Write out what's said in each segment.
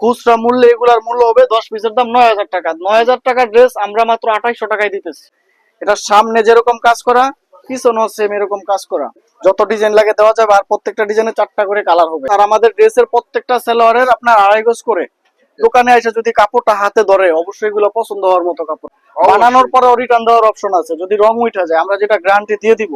খুচরা মূল্যে এগুলার মূল্য হবে দশ পিসের দাম নয় হাজার টাকা। নয় হাজার টাকার ড্রেস আমরা মাত্র আঠাইশশো টাকায় দিতেছি। এটা সামনে যেরকম কাজ করা পিছনেও সেম এরকম কাজ করা। যত ডিজাইন লাগে দেওয়া যাবে আর প্রত্যেকটা ডিজাইনে চারটা করে কালার হবে। আর আমাদের ড্রেসের প্রত্যেকটা সেলোয়ারের আপনার আড়াই গজ করে। দোকানে এসে যদি কাপড়টা হাতে ধরে অবশ্যই এগুলো পছন্দ হওয়ার মতো কাপড়। বানানোর পরে রিটার্ন দেওয়ার অপশন আছে। যদি রং উঠে যায় আমরা যেটা গ্যারান্টি দিয়ে দিব।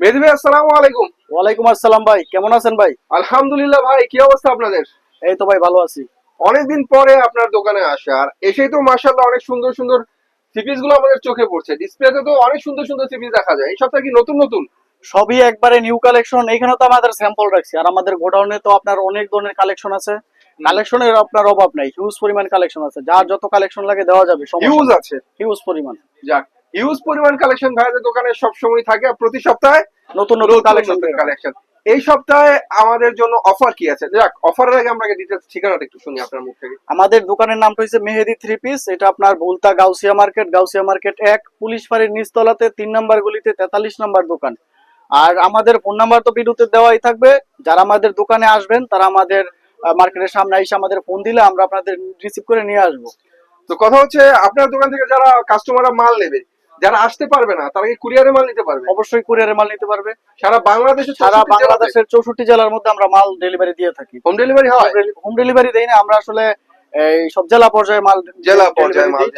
ভাই আসসালামু আলাইকুম। ওয়ালাইকুম আসসালাম ভাই কেমন আছেন ভাই? আলহামদুলিল্লাহ ভাই কি অবস্থা আপনাদের? এই তো ভাই ভালো আছি। অনেকদিন পরে আপনার দোকানে আসা আর এসেই তো মাশাআল্লাহ অনেক সুন্দর সুন্দর সিপিসগুলো আমাদের চোখে পড়ছে। ডিসপ্লেতে তো অনেক সুন্দর সুন্দর সিপিস দেখা যায়। এই সপ্তাহে কি নতুন নতুন? সবই একবারে নিউ কালেকশন এখানে তো আমাদের স্যাম্পল রাখছি। আর আমাদের গোডাউনে তো আপনার অনেক ধরনের কালেকশন আছে। কালেকশনের আপনার অভাব নাই। হিউজ পরিমাণ কালেকশন আছে। যার যত কালেকশন লাগে দেওয়া যাবে ইউজ আছে। হিউজ পরিমাণ। যাক। ইউজ পরিমাণ কালেকশন ভাইদের দোকানে সব সময় থাকে প্রতি সপ্তাহে নতুন নতুন কালেকশন কালেকশন এই সপ্তাহে আমাদের জন্য অফার কি আছে? যাক অফারের আগে আমরা ডিটেলস ঠিকানাটা একটু শুনি আপনার মুখ থেকে। আমাদের দোকানের নামটা হচ্ছে মেহেদি থ্রি পিস এটা আপনার ভুলতা গাউসিয়া মার্কেট গাউসিয়া মার্কেট এক পুলিশ ফাঁড়ির নিচতলাতে তিন নাম্বার গলিতে তেতাল্লিশ নাম্বার দোকান। আর আমাদের ফোন নাম্বার তো বিদ্যুতের দেওয়াই থাকবে যারা আমাদের দোকানে আসবেন তারা আমাদের মার্কেটের সামনে এসে আমাদের ফোন দিলে আমরা আপনাদের রিসিভ করে নিয়ে আসব। তো কথা হচ্ছে আপনার দোকান থেকে যারা কাস্টমাররা মাল নেবে যারা আসতে পারবে না তারা কি কুরিয়ারে মাল নিতে পারবে? অবশ্যই কুরিয়ারে মাল নিতে পারবে। সারা বাংলাদেশে সারা বাংলাদেশের চৌষট্টি জেলার মধ্যে আমরা মাল ডেলিভারি দিয়ে থাকি। হোম ডেলিভারি হয়? হোম ডেলিভারি দেই না আমরা আসলে এই সব জেলা পর্যায়ে মাল জেলা পর্যায়ে মাল।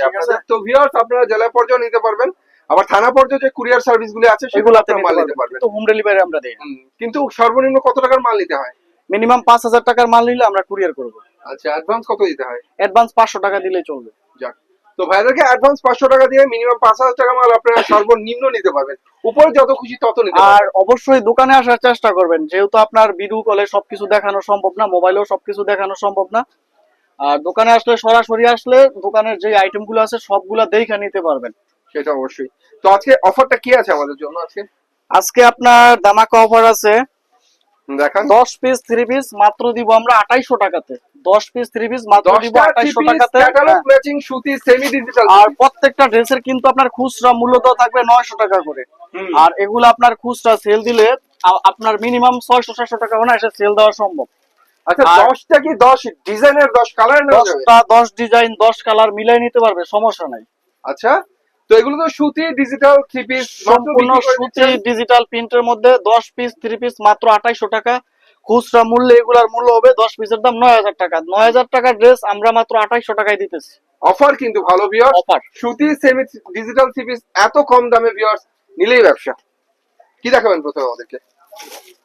তো ভিউয়ার্স আপনারা জেলা পর্যায়ে নিতে পারবেন। আবার থানা পর্যায়ে যে কুরিয়ার সার্ভিসগুলো আছে সেগুলো আপনারা মাল নিতে পারবেন। তো হোম ডেলিভারি আমরা দেই কিন্তু সর্বনিম্ন কত টাকার মাল নিতে হয়? মিনিমাম পাঁচ হাজার টাকার মাল নিলে আমরা কুরিয়ার করব। আচ্ছা অ্যাডভান্স কত দিতে হয়? অ্যাডভান্স পাঁচশো টাকা দিলেই চলবে। যাক। তো ভাইদেরকে অ্যাডভান্স পাঁচশো টাকা দিয়ে মিনিমাম পাঁচ হাজার টাকা মাল আপনারা সর্বনিম্ন নিতে পারবেন। উপরে যত খুশি তত নিতে আর অবশ্যই দোকানে আসার চেষ্টা করবেন। যেহেতু আপনার ভিডিও কলে সবকিছু দেখানো সম্ভব না মোবাইলেও সবকিছু দেখানো সম্ভব না আর দোকানে আসলে সরাসরি আসলে দোকানের যে আইটেমগুলো আছে সবগুলা দেখে নিতে পারবেন। সেটা অবশ্যই। তো আজকে অফারটা কি আছে আমাদের জন্য আজকে? আজকে আপনার দামাকা অফার আছে দেখান। দশ পিস থ্রি পিস মাত্র দিব আমরা আঠাইশো টাকাতে। দশ পিস থ্রি পিস মাত্র দিব দশটা আঠাইশো টাকাতে। ক্যাটালগ। ম্যাচিং সুতি সেমি ডিজিটাল আর প্রত্যেকটা ড্রেসের কিন্তু আপনার খুচরা মূল্য তো থাকবে নয়শো টাকা করে। আর এগুলো আপনার খুচরা সেল দিলে আপনার মিনিমাম ছয়শো সাতশো টাকা মানে এসে সেল দেওয়া সম্ভব। আচ্ছা আর- দশটা কি দশ ডিজাইনের দশ কালার নেওয়া যাবে? দশটা দশ ডিজাইন দশ কালার মিলাই নিতে পারবে সমস্যা নাই। আচ্ছা তো এগুলো তো সুতি ডিজিটাল থ্রি পিস সম্পূর্ণ সুতি ডিজিটাল প্রিন্টের মধ্যে দশ পিস থ্রি পিস মাত্র আঠাইশো টাকা। খুচরা মূল্যে এগুলার মূল্য হবে দশ পিসের দাম নয় হাজার টাকা। নয় হাজার টাকার ড্রেস আমরা মাত্র আঠাইশো টাকায় দিতেছি। অফার কিন্তু ভালো অফার সুতি সেমি ডিজিটাল থ্রি পিস এত কম দামে ভিউয়ার্স নিলেই ব্যবসা। কি দেখাবেন প্রথমে আমাদেরকে?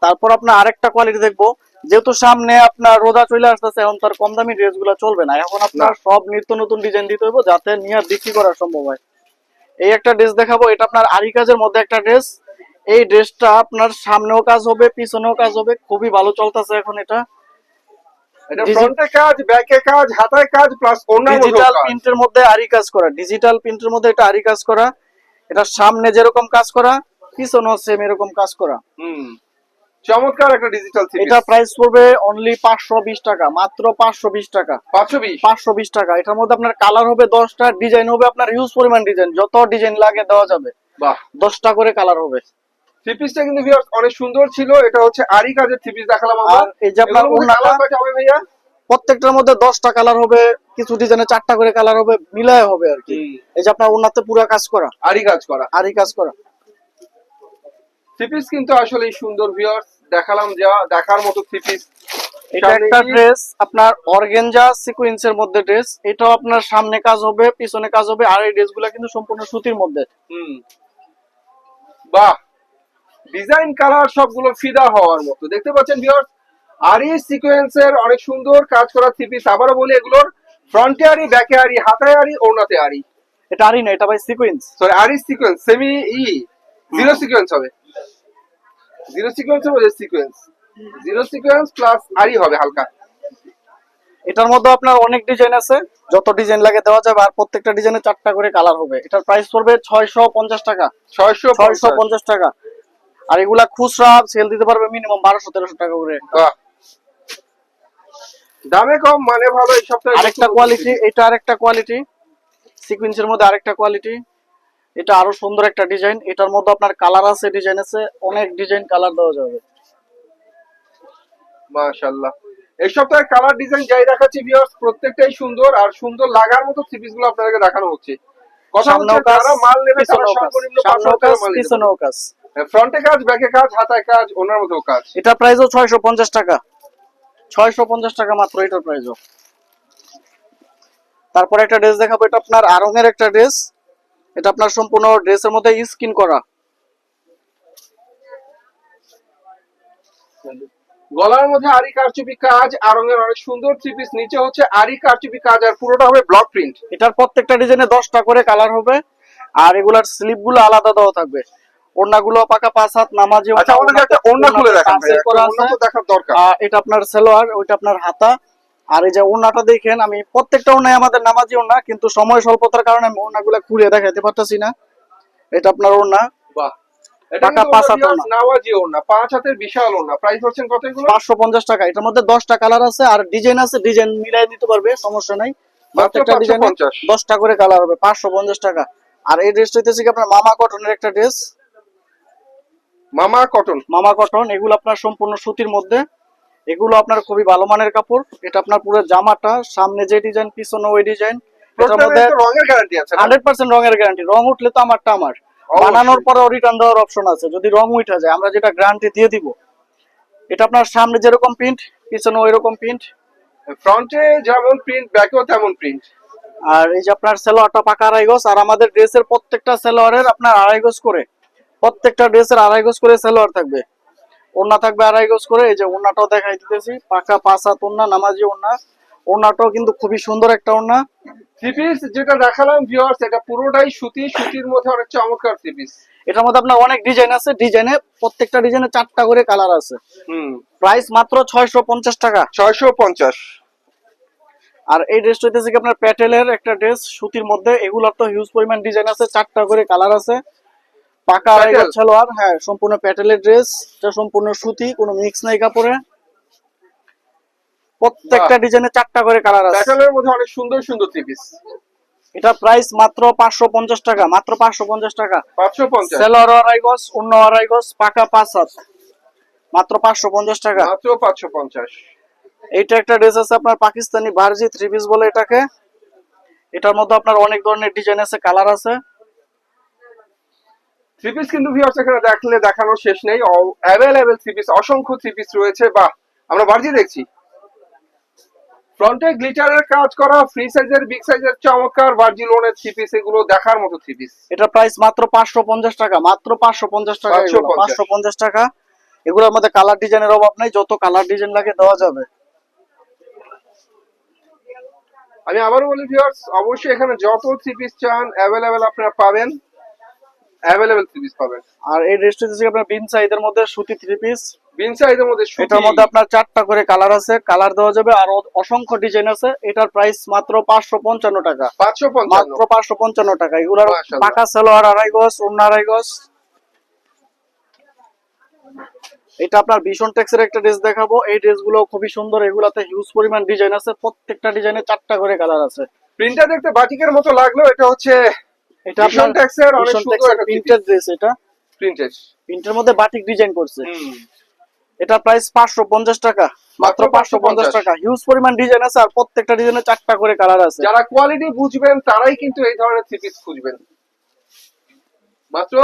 তারপর আপনার আরেকটা কোয়ালিটি দেখব। যেহেতু সামনে আপনার রোজা চলে আসতেছে এখন তার কম দামি ড্রেসগুলো চলবে না। এখন আপনার সব নিত্য নতুন ডিজাইন দিতে হবে যাতে নিয়ে বিক্রি করা সম্ভব হয়। এই একটা ড্রেস দেখাবো এটা আপনার আরি কাজের মধ্যে একটা ড্রেস এই ড্রেসটা আপনার সামনেও কাজ হবে পিছনেও কাজ হবে খুবই ভালো চলতেছে এখন এটা। এটা কাজ ব্যাকে কাজ হাতায় কাজ ডিজিটাল প্রিন্টের মধ্যে আরি কাজ করা ডিজিটাল প্রিন্টের মধ্যে এটা আরি কাজ করা। এটা সামনে যেরকম কাজ করা পিছনেও সেম এরকম কাজ করা। হুম। চমৎকার একটা ডিজিটাল এটা প্রাইস পড়বে অনলি পাঁচশো বিশ টাকা মাত্র পাঁচশো বিশ টাকা। পাঁচশো বিশ? পাঁচশো বিশ টাকা। এটার মধ্যে আপনার কালার হবে দশটা ডিজাইন হবে আপনার হিউজ পরিমাণ ডিজাইন যত ডিজাইন লাগে দেওয়া যাবে। বাহ। দশটা করে কালার হবে। থ্রি পিসটা কিন্তু ভিউয়ার্স অনেক সুন্দর ছিল। এটা হচ্ছে আরি কাজের থ্রি পিস দেখালাম আমরা। এই যে আপনার কয়টা হবে ভাইয়া? প্রত্যেকটার মধ্যে দশটা কালার হবে কিছু ডিজাইনে চারটা করে কালার হবে মিলায় হবে আর কি। এই যে আপনার ওনাতে পুরো কাজ করা। আরি কাজ করা। আর কাজ করা। থ্রি পিস কিন্তু আসলে সুন্দর ভিউয়ার্স দেখালাম যা দেখার মতো থ্রি পিস এটা একটা ড্রেস আপনার অর্গেঞ্জা সিকুয়েন্সের মধ্যে ড্রেস এটাও আপনার সামনে কাজ হবে পিছনে কাজ হবে আর এই ড্রেসগুলো কিন্তু সম্পূর্ণ সুতির মধ্যে। হুম। বাহ! ডিজাইন কালার সবগুলো ফিদা হওয়ার মতো। দেখতে পাচ্ছেন ভিউয়ার্স আরি সিকোয়েন্সের অনেক সুন্দর কাজ করা থ্রি পিস আবারও বলি এগুলোর ফ্রন্টে আরি ব্যাকে আরি হাতায় আরি ওনাতে আরি এটা আরই না এটা ভাই সিকুয়েন্স সরি আরি সিকোয়েন্স সেমি ই জিরো সিকোয়েন্স হবে। জিরো সিকোয়েন্স হবে সিকোয়েন্স জিরো সিকোয়েন্স প্লাস আরি হবে হালকা। এটার মধ্যে আপনার অনেক ডিজাইন আছে যত ডিজাইন লাগে দেওয়া যাবে আর প্রত্যেকটা ডিজাইনে চারটা করে কালার হবে। এটার প্রাইস পড়বে ছয়শো পঞ্চাশ টাকা। ছয়শো ছয়শো পঞ্চাশ টাকা। আর এগুলা খুচরা সেল দিতে পারবে মিনিমাম বারোশো তেরোশো টাকা করে। দামে কম মানে ভালো এই সপ্তাহে আরেকটা কোয়ালিটি এটা আরেকটা কোয়ালিটি সিকুয়েন্সের মধ্যে আরেকটা কোয়ালিটি এটা আরও সুন্দর একটা ডিজাইন। এটার মধ্যে আপনার কালার আছে ডিজাইন আছে অনেক ডিজাইন কালার দেওয়া যাবে। মাশাআল্লাহ। এই সপ্তাহে কালার ডিজাইন যাই দেখাচ্ছি ভিউয়ার্স প্রত্যেকটাই সুন্দর আর সুন্দর লাগার মতো থ্রি পিসগুলো আপনাদেরকে দেখানো হচ্ছে। কথা হচ্ছে যারা মাল নেবে তারা কাজ সর্বনিম্ন সামনেও 500 টাকা কাজ মাল পিছনেও কাজ। ফ্রন্টে কাজ ব্যাকে কাজ হাতায় কাজ ওনার মতো কাজ। এটা প্রাইসও ছয়শো পঞ্চাশ টাকা। ছয়শো পঞ্চাশ টাকা মাত্র এটার প্রাইসও তারপরে একটা ড্রেস দেখাবো এটা আপনার আরঙের একটা ড্রেস এটা আপনার সম্পূর্ণ ড্রেসের মধ্যে স্কিন করা। গলার মধ্যে আরি কারচুপি কাজ আরঙের অনেক সুন্দর থ্রি পিস নিচে হচ্ছে আরি কারচুপি কাজ আর পুরোটা হবে ব্লক প্রিন্ট এটার প্রত্যেকটা ডিজাইনে দশটা করে কালার হবে আর এগুলার স্লিপগুলো আলাদা দেওয়া থাকবে। ওড়নাগুলো পাকা পাঁচ হাত নামাজি আচ্ছা আমাদেরকে একটা ওড়না খুলে দেখান ভাই ওড়না তো দেখার দরকার। এটা আপনার সালোয়ার ওইটা আপনার হাতা আর এই যে ওড়নাটা দেখেন আমি প্রত্যেকটা ওড়নায় আমাদের নামাজি ওনা কিন্তু সময় স্বল্পতার কারণে আমি ওড়নাগুলো খুলে দেখাতে পারতেছি না। এটা আপনার ওড়না। বাহ। এটা পাঁচ ওনার নাওয়াজি ওড়না। পাঁচ হাতের বিশাল ওড়না। প্রাইস হচ্ছেন কত এগুলো? পাঁচশো পঞ্চাশ টাকা। এটার মধ্যে দশটা কালার আছে আর ডিজাইন আছে ডিজাইন মিলাই দিতে পারবে সমস্যা নাই। প্রত্যেকটা ডিজাইনে 550 করে কালার হবে পাঁচশো পঞ্চাশ টাকা। আর এই ড্রেসটা কি আপনার মামা কটনের একটা ড্রেস মামা কটন মামা কটন এগুলো আপনার সম্পূর্ণ সুতির মধ্যে। এগুলো আপনার খুবই ভালো মানের কাপড়। এটা আপনার পুরো জামাটা সামনে যে ডিজাইন পিছনে ওই ডিজাইন রঙের গ্যারান্টি আছে হান্ড্রেড পার্সেন্ট রঙের গ্যারান্টি রং উঠলে তো আমারটা আমার। বানানোর পরে রিটার্ন দেওয়ার অপশন আছে। যদি রং উঠে যায় আমরা যেটা গ্যারান্টি দিয়ে দিব এটা আপনার সামনে যেরকম প্রিন্ট পিছনে ওই রকম প্রিন্ট ফ্রন্টে যেমন প্রিন্ট ব্যাকেও তেমন প্রিন্ট আর এই যে আপনার সেলোয়ারটা পাকা আড়াই গজ আর আমাদের ড্রেসের প্রত্যেকটা সেলোয়ারের আপনার আড়াই গজ করে প্রত্যেকটা ড্রেসের আড়াই গজ করে সেলোয়ার থাকবে। ওড়না থাকবে আড়াই গজ করে এই যে ওড়নাটাও দেখাই দিতেছি। পাকা পাঁচ হাত ওড়না নামাজি ওড়না। ওড়নাটাও কিন্তু খুবই সুন্দর একটা ওড়না। থ্রি পিস যেটা দেখালাম ভিউয়ার্স এটা পুরোটাই সুতি সুতির মধ্যে অনেক চমৎকার থ্রি পিস এটার মধ্যে আপনার অনেক ডিজাইন আছে। ডিজাইনে প্রত্যেকটা ডিজাইনে চারটা করে কালার আছে। হুম। প্রাইস মাত্র ছয়শো পঞ্চাশ টাকা। ছয়শো পঞ্চাশ। আর এই ড্রেসটা হইতেছে কি আপনার প্যাটেলের একটা ড্রেস সুতির মধ্যে। এগুলোর তো হিউজ পরিমাণ ডিজাইন আছে চারটা করে কালার আছে। পাকা আড়াই প্যাটেল? গজ সালোয়ার হ্যাঁ সম্পূর্ণ প্যাটেলের ড্রেস এটা সম্পূর্ণ সুতি কোনো মিক্স নাই কাপড়ে। প্রত্যেকটা ডিজাইনে চারটা করে কালার আছে। প্যাটার্নের মধ্যে অনেক সুন্দর সুন্দর থ্রি পিস এটা প্রাইস মাত্র পাঁচশো পঞ্চাশ টাকা মাত্র পাঁচশো পঞ্চাশ টাকা। পাঁচশো পঞ্চাশ। সেলোয়ার আড়াই গজ অন্য আড়াই গজ পাকা পাঁচ হাত। মাত্র পাঁচশো পঞ্চাশ টাকা। মাত্র পাঁচশো পঞ্চাশ। এইটা একটা ড্রেস আছে আপনার পাকিস্তানি ভার্জি থ্রি পিস বলে এটাকে। এটার মধ্যে আপনার অনেক ধরনের ডিজাইন আছে কালার আছে। থ্রি পিস কিন্তু ভিউয়ার্স এখানে দেখলে দেখানো শেষ নেই। অ্যাভেলেবেল থ্রি পিস অসংখ্য থ্রি পিস রয়েছে। বা আমরা বাড়জি দেখছি। ফ্রন্টে গ্লিটারের কাজ করা ফ্রি সাইজের বিগ সাইজের চমৎকার ভার্জি লোনের থ্রি পিস এগুলো দেখার মতো থ্রি পিস এটা প্রাইস মাত্র পাঁচশো পঞ্চাশ টাকা মাত্র পাঁচশো পঞ্চাশ টাকা 550 পাঁচশো পঞ্চাশ। টাকা। এগুলোর মধ্যে কালার ডিজাইনের অভাব নাই যত কালার ডিজাইন লাগে দেওয়া যাবে। আমি আবারও বলি ভিউয়ার্স অবশ্যই এখানে যত থ্রি পিস চান অ্যাভেলেবেল আপনারা পাবেন। অ্যাভেলেবেল থ্রি পিস পাবেন। আর এই ড্রেসটা হচ্ছে আপনার বিন সাইজের মধ্যে সুতি থ্রি পিস বিন সাইজের মধ্যে সুতি। এটার মধ্যে আপনার চারটা করে কালার আছে। কালার দেওয়া যাবে আর অসংখ্য ডিজাইন আছে। এটার প্রাইস মাত্র পাঁচশো পঞ্চান্ন টাকা। পাঁচশো পঞ্চান্ন। মাত্র পাঁচশো পঞ্চান্ন টাকা। এগুলার। পাকা সেলোয়ার আড়াই গজ অন্য আড়াই গজ। এটা আপনার ভীষণ টেক্সের একটা ড্রেস দেখাবো। এই ড্রেসগুলো খুবই সুন্দর। এগুলাতে হিউজ পরিমাণ ডিজাইন আছে। প্রত্যেকটা ডিজাইনে চারটা করে কালার আছে। প্রিন্টটা দেখতে বাটিকের মতো লাগল এটা হচ্ছে এটা আপনার টেক্সের অনেক ভীষণ সুন্দর টেক্সের একটা প্রিন্টেড ড্রেস এটা। প্রিন্টেড প্রিন্টের মধ্যে বাটিক ডিজাইন করছে। এটা প্রাইস পাঁচশো পঞ্চাশ টাকা। মাত্র মাত্র পাঁচশো পঞ্চাশ 550 টাকা। হিউজ পরিমাণ ডিজাইন আছে আর প্রত্যেকটা ডিজাইনে চারটা করে কালার আছে। যারা কোয়ালিটি বুঝবেন তারাই কিন্তু এই ধরনের থ্রি পিস খুঁজবেন। মাত্র?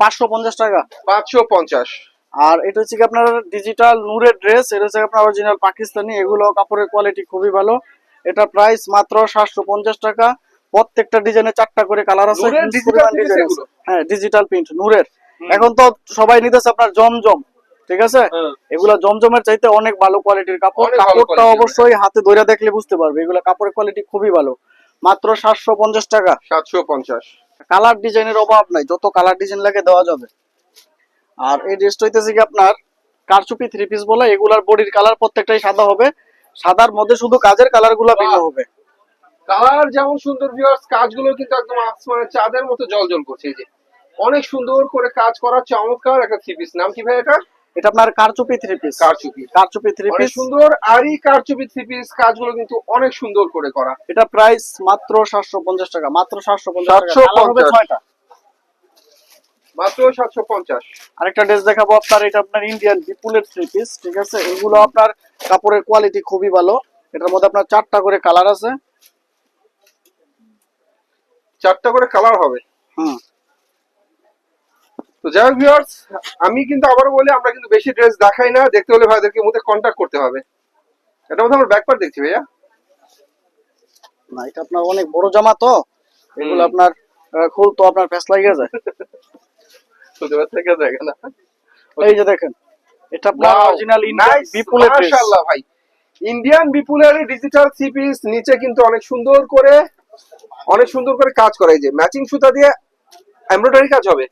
পাঁচশো পঞ্চাশ টাকা। পাঁচশো পঞ্চাশ। আর এটা হচ্ছে কি আপনার ডিজিটাল নূরের ড্রেস এটা হচ্ছে আপনার অরিজিনাল পাকিস্তানি এগুলো কাপড়ের কোয়ালিটি খুবই ভালো। এটা প্রাইস মাত্র সাতশো পঞ্চাশ টাকা। প্রত্যেকটা ডিজাইনে চারটা করে কালার আছে। হ্যাঁ ডিজিটাল প্রিন্ট নূরের। এখন তো সবাই নিতেছে আপনার জমজম ঠিক আছে? হ্যাঁ। এগুলা জমজমের চাইতে অনেক ভালো কোয়ালিটির কাপড়। কাপড়টা অবশ্যই হাতে ধরে দেখলে বুঝতে পারবে এগুলা কাপড়ের কোয়ালিটি খুবই ভালো। মাত্র সাতশো পঞ্চাশ টাকা। সাতশো পঞ্চাশ। কালার ডিজাইনের অভাব নাই যত কালার ডিজাইন লাগে দেওয়া যাবে। আর এই ড্রেসটা হইতেছে কি আপনার কারচুপি থ্রি পিস বলে এগুলার বডির কালার প্রত্যেকটাই সাদা হবে। সাদার মধ্যে শুধু কাজের কালারগুলা ভিন্ন হবে। কালার যেমন সুন্দর ভিউয়ার্স কাজগুলো কিন্তু একদম আসমানের চাঁদের মতো জল জল করছে। এই যে অনেক সুন্দর করে কাজ করা চমৎকার একটা থ্রি পিস নাম কি ভাই এটা? এটা আপনার কারচুপি থ্রি পিস কারচুপি। কারচুপি থ্রি পিস সুন্দর আরই কারচুপি থ্রি পিস কাজগুলো কিন্তু অনেক সুন্দর করে করা। এটা প্রাইস মাত্র সাতশো পঞ্চাশ টাকা। মাত্র সাতশো পঞ্চাশ টাকা। 750 কালার হবে ছয়টা। মাত্র আরেকটা ড্রেস দেখাবো আপনার। এটা আপনার ইন্ডিয়ান বিপুলের থ্রি পিস ঠিক আছে? এগুলো আপনার কাপড়ের কোয়ালিটি খুবই ভালো। এটার মধ্যে আপনার চারটা করে কালার আছে। চারটা করে কালার হবে। হুম। তো যাই হোক ভিউয়ার্স আমি কিন্তু আবারও বলি আমরা কিন্তু বেশি ড্রেস দেখাই না। দেখতে হলে ভাইদেরকে মধ্যে কন্ট্যাক্ট করতে হবে। এটা মধ্যে আমরা ব্যাকপার দেখছি ভাইয়া। না এটা আপনার অনেক বড় জামা তো। এগুলো আপনার আহ, খুলতো আপনার লাগিয়ে যায়। পারছি কেন না। এই যে দেখেন এটা আপনার অরিজিনাল ইন্ডিয়ান বিপুলের ড্রেস মাশাআল্লাহ ভাই। ইন্ডিয়ান বিপুলের ডিজিটাল থ্রি পিস নিচে কিন্তু অনেক সুন্দর করে অনেক সুন্দর করে কাজ করা এই যে ম্যাচিং সুতা দিয়ে এমব্রয়ডারি কাজ হবে।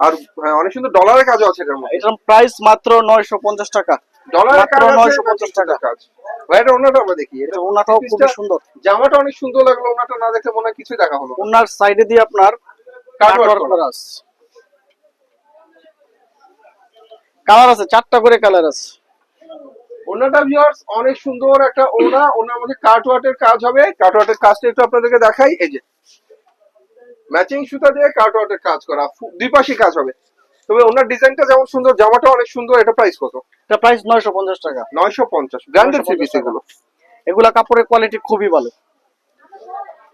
আর হ্যাঁ, অনেক সুন্দর ডলারের কাজও আছে এটার মধ্যে। এটার প্রাইস মাত্র নয়শো পঞ্চাশ টাকা। ডলারের মাত্র কাজ আছে 950 টাকা। কাজ। ভাই ওনাটা আমরা দেখি। এটা ওনাটাও পিসটা- সুন্দর। জামাটা অনেক সুন্দর লাগল ওনাটা না দেখে মনে হয় কিছুই দেখা হলো। ওনার সাইডে দিয়ে আপনার কাটওয়ার্ক। করা। আছে। কালার আছে চারটা করে কালার আছে। ওনাটা ভিউয়ার্স অনেক সুন্দর একটা ওনা ওনার মধ্যে কাটওয়ার্টের কাজ হবে। কাটওয়ার্টের কাজটা একটু আপনাদেরকে দেখাই। এই যে ম্যাচিং সুতা দিয়ে কাটওয়ার্টের কাজ করা দুই কাজ হবে। তবে ওনার ডিজাইনটা যেমন সুন্দর জামাটা অনেক সুন্দর এটা প্রাইস কত? এটা প্রাইস নয়শো পঞ্চাশ টাকা। নয়শো পঞ্চাশ ব্র্যান্ডেড থ্রি পিস। এগুলো এগুলা কাপড়ের কোয়ালিটি খুবই ভালো।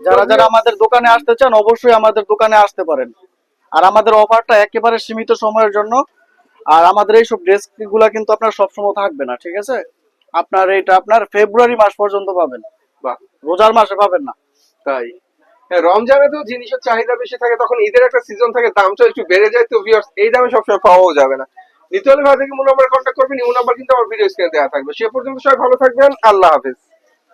যারা যারা আমাদের দোকানে আসতে চান অবশ্যই আমাদের দোকানে আসতে পারেন। আর আমাদের অফারটা একেবারে সীমিত সময়ের জন্য আর আমাদের এইসব ড্রেসগুলা কিন্তু আপনার সবসময় থাকবে না, ঠিক আছে? আপনার এটা আপনার ফেব্রুয়ারি মাস পর্যন্ত পাবেন। রোজার মাসে পাবেন না। তাই। হ্যাঁ রমজানে তো জিনিসের চাহিদা বেশি থাকে, তখন ঈদের একটা সিজন থাকে দামটা একটু বেড়ে যায়, তো ভিউয়ার্স এই দামে সবসময় পাওয়াও যাবে না। নিতে হলে ভাই থেকে নাম্বার কন্ট্যাক্ট করবেন ইউ নাম্বার কিন্তু আমার ভিডিও স্ক্রিনে দেওয়া থাকবে। সে পর্যন্ত সবাই ভালো থাকবেন, আল্লাহ হাফেজ।